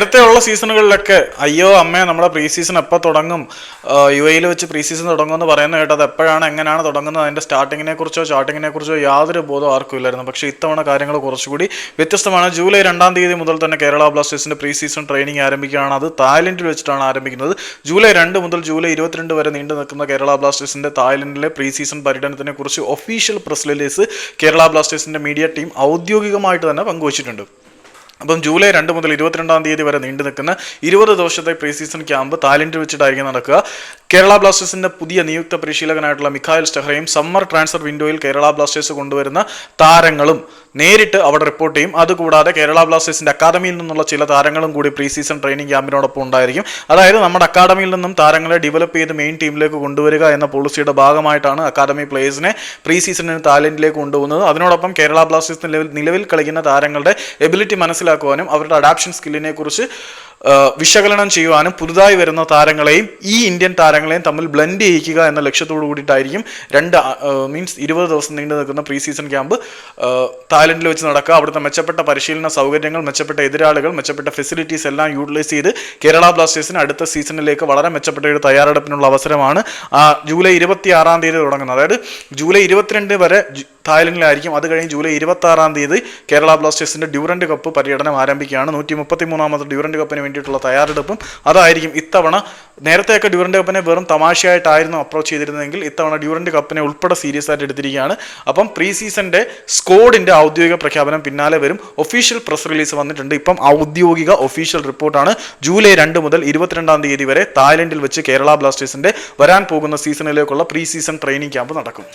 നേരത്തെ ഉള്ള സീസണുകളിലൊക്കെ അയ്യോ അമ്മേ നമ്മുടെ പ്രീ സീസൺ എപ്പോൾ തുടങ്ങും യു എയിൽ വെച്ച് പ്രീ സീസൺ തുടങ്ങുമെന്ന് പറയുന്ന കേട്ടത് എപ്പോഴാണ് എങ്ങനെയാണ് തുടങ്ങുന്നത്? അതിന്റെ സ്റ്റാർട്ടിങ്ങിനെ കുറിച്ചോ ചാർട്ടിങ്ങിനെ കുറിച്ചോ യാതൊരു ബോധം ആർക്കും ഇല്ലായിരുന്നു. പക്ഷേ ഇത്തവണ കാര്യങ്ങൾ കുറച്ചുകൂടി വ്യത്യസ്തമാണ്. ജൂലൈ രണ്ടാം തീയതി മുതൽ തന്നെ കേരള ബ്ലാസ്റ്റേഴ്സിന്റെ പ്രീ സീസൺ ട്രെയിനിങ് ആരംഭിക്കുകയാണ്. അത് തായ്ലൻഡിൽ വെച്ചിട്ടാണ് ആരംഭിക്കുന്നത്. ജൂലൈ രണ്ട് മുതൽ ജൂലൈ ഇരുപത്തിരണ്ട് വരെ നീണ്ടു നിൽക്കുന്ന കേരള ബ്ലാസ്റ്റേഴ്സിന്റെ തായ്ലൻഡിലെ പ്രീ സീസൺ പര്യടനത്തിനെ കുറിച്ച് ഒഫീഷ്യൽ പ്രസ് റിലീസ് കേരള ബ്ലാസ്റ്റേഴ്സിന്റെ മീഡിയ ടീം ഔദ്യോഗികമായിട്ട് തന്നെ പങ്കുവച്ചിട്ടുണ്ട്. അപ്പം ജൂലൈ രണ്ട് മുതൽ ഇരുപത്തിരണ്ടാം തീയതി വരെ നീണ്ടു നിൽക്കുന്ന ഇരുപത് ദിവസത്തെ പ്രീ സീസൺ ക്യാമ്പ് തായ്ലൻഡിൽ വെച്ചിട്ടായിരിക്കും നടക്കുക. കേരള ബ്ലാസ്റ്റേഴ്സിന്റെ പുതിയ നിയുക്ത പരിശീലകനായിട്ടുള്ള മിഖായൽ സ്റ്റെഹ്റയും സമ്മർ ട്രാൻസ്ഫർ വിൻഡോയിൽ കേരള ബ്ലാസ്റ്റേഴ്സ് കൊണ്ടുവരുന്ന താരങ്ങളും നേരിട്ട് അവിടെ റിപ്പോർട്ട് ചെയ്യും. അതുകൂടാതെ കേരള ബ്ലാസ്റ്റേഴ്സിന്റെ അക്കാദമിയിൽ നിന്നുള്ള ചില താരങ്ങളും കൂടി പ്രീ സീസൺ ട്രെയിനിങ് ക്യാമ്പിനോടൊപ്പം ഉണ്ടായിരിക്കും. അതായത് നമ്മുടെ അക്കാദമിയിൽ നിന്നും താരങ്ങളെ ഡെവലപ്പ് ചെയ്ത് മെയിൻ ടീമിലേക്ക് കൊണ്ടുവരിക എന്ന പോളിസിയുടെ ഭാഗമായിട്ടാണ് അക്കാദമി പ്ലേയേഴ്സിനെ പ്രീ സീസണിന് താലന്റിലേക്ക് കൊണ്ടുപോകുന്നത്. അതിനോടൊപ്പം കേരള ബ്ലാസ്റ്റേഴ്സ് നിലവിൽ കളിക്കുന്ന താരങ്ങളുടെ എബിലിറ്റി മനസ്സിലാക്കുവാനും അവരുടെ അഡാപ്ഷൻ സ്കില്ലിനെ കുറിച്ച് വിശകലനം ചെയ്യുവാനും പുതുതായി വരുന്ന താരങ്ങളെയും ഈ ഇന്ത്യൻ താരങ്ങളെയും തമ്മിൽ ബ്ലെൻഡ് ചെയ്യിക്കുക എന്ന ലക്ഷ്യത്തോടു കൂടിയിട്ടായിരിക്കും രണ്ട് മീൻസ് ഇരുപത് ദിവസം നീണ്ടു നിൽക്കുന്ന പ്രീ സീസൺ ക്യാമ്പ് തായ്ലൻഡിൽ വെച്ച് നടക്കുക. അവിടുത്തെ മെച്ചപ്പെട്ട പരിശീലന സൗകര്യങ്ങൾ മെച്ചപ്പെട്ട എതിരാളികൾ മെച്ചപ്പെട്ട ഫെസിലിറ്റീസ് എല്ലാം യൂട്ടിലൈസ് ചെയ്ത് കേരള ബ്ലാസ്റ്റേഴ്സിന് അടുത്ത സീസണിലേക്ക് വളരെ മെച്ചപ്പെട്ട ഒരു തയ്യാറെടുപ്പിനുള്ള അവസരമാണ് ജൂലൈ ഇരുപത്തി ആറാം തീയതി തുടങ്ങുന്നത്. അതായത് ജൂലൈ ഇരുപത്തിരണ്ട് വരെ തായ്ലൻഡിലായിരിക്കും. അത് കഴിഞ്ഞ് ജൂലൈ ഇരുപത്തി ആറാം തീയതി കേരള ബ്ലാസ്റ്റേഴ്സിന്റെ ഡ്യൂറന്റ് കപ്പ് പര്യടനം ആരംഭിക്കുകയാണ്. നൂറ്റി മുപ്പത്തി മൂന്നാമത്തെ ഡ്യൂറന്റ് കപ്പിന് വേണ്ടിയിട്ടുള്ള തയ്യാറെടുപ്പും അതായിരിക്കും ഇത്തവണ. നേരത്തെയൊക്കെ ഡ്യൂറന്റ് കപ്പിനെ വെറും തമാശയായിട്ടായിരുന്നു അപ്രോച്ച് ചെയ്തിരുന്നതെങ്കിൽ ഇത്തവണ ഡ്യൂറന്റ് കപ്പിനെ ഉൾപ്പെടെ സീരിയസ് ആയിട്ട് എടുത്തിരിക്കുകയാണ്. അപ്പം പ്രീ സീസണിന്റെ സ്കോഡിന്റെ ഔദ്യോഗിക പ്രഖ്യാപനം പിന്നാലെ വരും. ഒഫീഷ്യൽ പ്രസ് റിലീസ് വന്നിട്ടുണ്ട്. ഇപ്പം ഔദ്യോഗിക ഒഫീഷ്യൽ റിപ്പോർട്ടാണ് ജൂലൈ രണ്ട് മുതൽ ഇരുപത്തിരണ്ടാം തീയതി വരെ തായ്ലൻഡിൽ വെച്ച് കേരള ബ്ലാസ്റ്റേഴ്സിന്റെ വരാൻ പോകുന്ന സീസണിലേക്കുള്ള പ്രീ സീസൺ ട്രെയിനിങ് ക്യാമ്പ് നടക്കും.